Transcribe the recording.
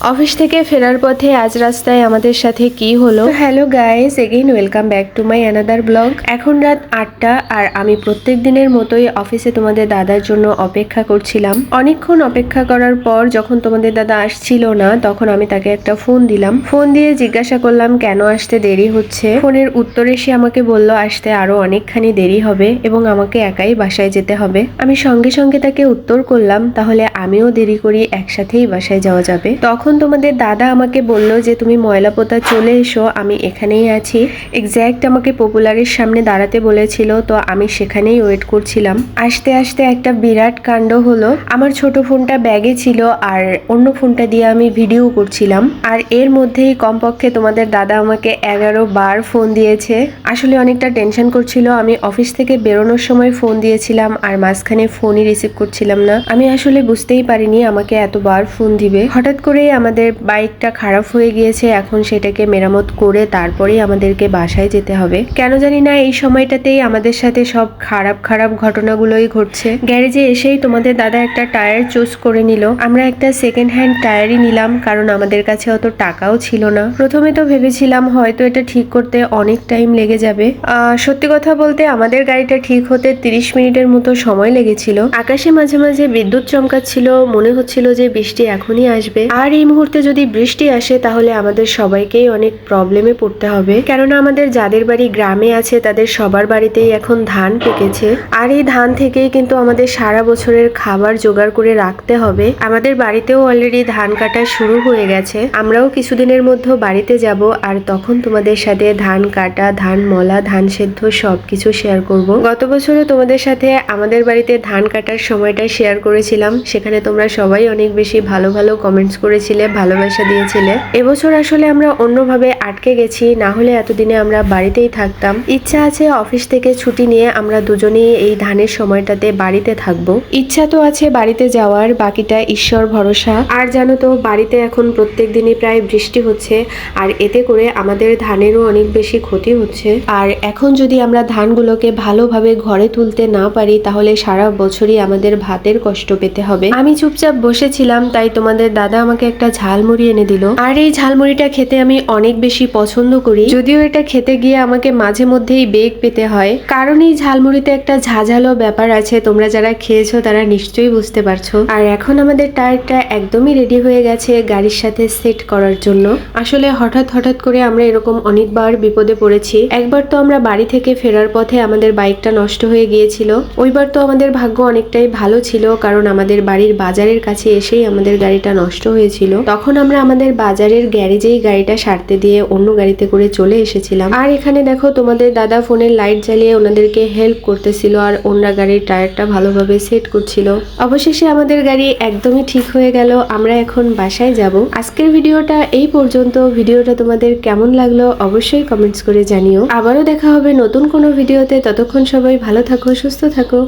Office থেকে ফেরার পথে আজ রাস্তায় আমাদের সাথে কি হলো? Hello guys again welcome back to my another blog এখন রাত আটটা আর আমি প্রত্যেক দিনের মতোই অফিসে তোমাদের দাদার জন্য অপেক্ষা করছিলাম। অনেকক্ষণ অপেক্ষা করার পর যখন তোমাদের দাদা আসছিল না, তখন আমি তাকে একটা ফোন দিলাম। ফোন দিয়ে জিজ্ঞাসা করলাম, কেন আসতে দেরি হচ্ছে? ফোনের উত্তরে সে আমাকে বলল, আসতে আরও অনেকখানি দেরি হবে এবং আমাকে একাই বাসায় যেতে হবে। আমি সঙ্গে সঙ্গে তাকে উত্তর করলাম, তাহলে আমিও দেরি করি, একসাথেই বাসায় যাওয়া যাবে। তখন তোমাদের দাদা আমাকে বলল যে তুমি ময়লা পোতা চলে এসো, আমি এখানেই আছি। এক্স্যাক্ট আমাকে পপুলারের সামনে দাঁড়াতে বলেছিল, তো আমি সেখানেই ওয়েট করছিলাম। আসতে আসতে একটা বিরাট কাণ্ড হলো। আমার ছোট ফোনটা ব্যাগে ছিল আর অন্য ফোনটা দিয়ে আমি ভিডিও করছিলাম। আর এর মধ্যেই কমপক্ষে তোমাদের দাদা আমাকে এগারো বার ফোন দিয়েছে। আসলে অনেকটা টেনশন করছিল। আমি অফিস থেকে বেরোনোর সময় ফোন দিয়েছিলাম আর মাঝখানে ফোনই রিসিভ করছিলাম না। আমি আসলে বুঝতেই পারিনি আমাকে এতবার ফোন দিবে। হঠাৎ করেই আমাদের বাইকটা খারাপ হয়ে গিয়েছে, এখন সেটাকে মেরামত করে তারপরেই আমাদেরকে বাসায় যেতে হবে। কেন জানি না, এই সময়টাতেই আমাদের সাথে সব খারাপ খারাপ ঘটনাগুলোই ঘটছে। গ্যারেজে এসেই তোমাদের দাদা একটা টায়ার চুজ করে নিল। আমরা একটা সেকেন্ড হ্যান্ড টায়ারই নিলাম, কারণ আমাদের কাছে অত টাকাও ছিল না। প্রথমে তো ভেবেছিলাম হয়তো এটা ঠিক করতে অনেক টাইম লেগে যাবে। সত্যি কথা বলতে আমাদের গাড়িটা ঠিক হতে তিরিশ মিনিটের মতো সময় লেগেছিল। আকাশে মাঝে মাঝে বিদ্যুৎ চমকাচ্ছিল, মনে হচ্ছিল যে বৃষ্টি এখনই আসবে। আর এই মুহূর্তে যদি বৃষ্টি আসে, তাহলে আমাদের সবাইকেই অনেক প্রবলেমে পড়তে হবে। কেননা আমাদের যাদের বাড়ি গ্রামে আছে, তাদের সবার বাড়িতেই এখন ধান পেকেছে। আর এই ধান থেকেই কিন্তু আমাদের সারা বছরের খাবার জোগাড় করে রাখতে হবে। আমাদের বাড়িতেও অলরেডি ধান কাটা শুরু হয়ে গেছে। আমরাও কিছুদিনের মধ্যে বাড়িতে যাব, আর তখন তোমাদের সাথে ধান কাটা, ধান মলা, ধান সেদ্ধ সব কিছু শেয়ার করব। গত বছরও তোমাদের সাথে আমাদের বাড়িতে ধান কাটার সময়টা শেয়ার করেছিলাম। সেখানে তোমরা সবাই অনেক বেশি ভালো ভালো কমেন্টস করেছিলে। ভালোবাসা দিয়েছিলে। এবছর আসলে আমরা অন্যভাবে আটকে গেছি, না হলে এতদিনে আমরা বাড়িতেই থাকতাম। ইচ্ছা আছে অফিস থেকে ছুটি নিয়ে আমরা দুজনেই এই ধানের সময়টাতে বাড়িতে থাকব। ইচ্ছা তো আছে বাড়িতে যাওয়ার, বাকিটা ঈশ্বর ভরসা। আর জানো তো, বাড়িতে এখন প্রত্যেক দিনই প্রায় বৃষ্টি হচ্ছে, আর এতে করে আমাদের ধানেরও অনেক বেশি ক্ষতি হচ্ছে। আর এখন যদি আমরা ধানগুলোকে ভালোভাবে ঘরে তুলতে না পারি, তাহলে সারা বছরই আমাদের ভাতের কষ্ট পেতে হবে। আমি চুপচাপ বসেছিলাম, তাই তোমাদের দাদা আমাকে একটা ঝালমুড়ি এনে দিল। আর এই ঝালমুড়িটা খেতে আমি অনেক বেশি পছন্দ করি। যদিও এটা খেতে গিয়ে আমাকে মাঝে মধ্যেই বেগ পেতে হয়। কারণ এই ঝালমুড়িতে একটা ঝাঝালো ব্যাপার আছে, তোমরা যারা খেয়েছো তারা নিশ্চয়ই বুঝতে পারছ। আর এখন আমাদের টায়ারটা একদমই রেডি হয়ে গেছে গাড়ির সাথে সেট করার জন্য। আসলে হঠাৎ হঠাৎ করে আমরা এরকম অনেকবার বিপদে পড়েছি। একবার তো আমরা বাড়ি থেকে ফেরার পথে আমাদের বাইকটা নষ্ট হয়ে গিয়েছিল। ওইবার তো আমাদের ভাগ্য অনেকটাই ভালো ছিল, কারণ আমাদের বাড়ির বাজারের কাছে এসেই আমাদের গাড়িটা নষ্ট হয়েছিল। তখন আমরা আমাদের বাজারের গ্যারেজেই গাড়িটা সারতে দিয়ে অন্য গাড়িতে করে চলে এসেছিলাম। আর এখানে দেখো, তোমাদের দাদা ফোনের লাইট জ্বালিয়ে ওনাদেরকে হেল্প করতেছিল আর অন্য গাড়ির টায়ারটা ভালোভাবে সেট করছিল। অবশেষে আমাদের গাড়ি একদমই ঠিক হয়ে গেল। আমরা এখন বাসায় যাব। আজকের ভিডিওটা এই পর্যন্ত। ভিডিওটা তোমাদের কেমন লাগল অবশ্যই কমেন্টস করে জানিও। আবারও দেখা হবে নতুন কোনো ভিডিওতে। ততক্ষণ সবাই ভালো থাকো, সুস্থ থাকো।